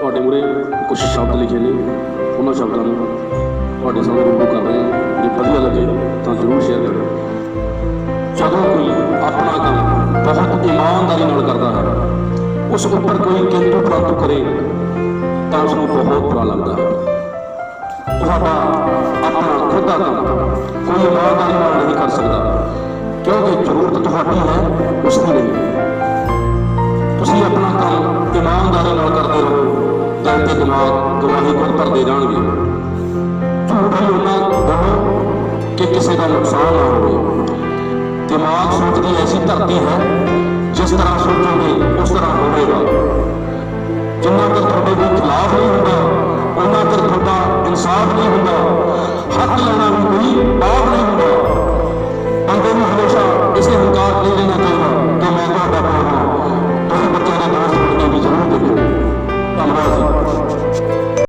ਤੁਹਾਡੇ ਮੂਰੇ ਕੁਝ ਸ਼ਬਦ ਲਿਖੇ ਨੇ, ਉਹਨਾਂ ਸ਼ਬਦਾਂ ਨੂੰ ਤੁਹਾਡੇ ਸਾਹਮਣੇ ਰੂਬਰੂ ਕਰ ਰਹੇ ਹਾਂ। ਜੇ ਵਧੀਆ ਲੱਗੇ ਤਾਂ ਜ਼ਰੂਰ ਸ਼ੇਅਰ ਕਰੋ ਜਦੋਂ ਕੋਈ ਆਪਣਾ ਕੰਮ ਬਹੁਤ ਇਮਾਨਦਾਰੀ ਨਾਲ ਕਰਦਾ ਹੈ, ਉਸ ਉੱਪਰ ਕੋਈ ਕਿੰਤੂ ਪ੍ਰੰਤੂ ਕਰੇ, ਤਾਂ ਉਸ ਨੂੰ ਬਹੁਤ ਬੁਰਾ ਲੱਗਦਾ ਹੈ। ਤੁਹਾਡਾ ਆਪਣਾ ਖੁਦ ਦਾ ਕੰਮ ਕੋਈ ਇਮਾਨਦਾਰੀ ਨਾਲ ਨਹੀਂ ਕਰ ਸਕਦਾ, ਕਿਉਂਕਿ ਜ਼ਰੂਰਤ ਤੁਹਾਡੀ ਤੇ ਦਿਮਾਗ ਗਵਾਹੀ ਖੁਦ ਭਰਦੇ ਜਾਣਗੇ। ਝੂਠ ਉਹਨਾਂ ਬੋਲੋ ਕਿ ਕਿਸੇ ਦਾ ਨੁਕਸਾਨ ਨਾ ਹੋਵੇ। ਦਿਮਾਗ ਸੋਚ ਦੀ ਐਸੀ ਧਰਤੀ ਹੈ, ਜਿਸ ਤਰ੍ਹਾਂ ਸੋਚੋਗੇ, ਉਸ ਤਰ੍ਹਾਂ ਹੋਵੇਗਾ। ਜਿੰਨਾ ਚਿਰ ਤੁਹਾਡੇ ਕੋਈ ਖਿਲਾਫ ਨਹੀਂ ਹੁੰਦਾ, ਉਹਨਾਂ ਚਿਰ ਤੁਹਾਡਾ ਇਨਸਾਫ ਨਹੀਂ ਹੁੰਦਾ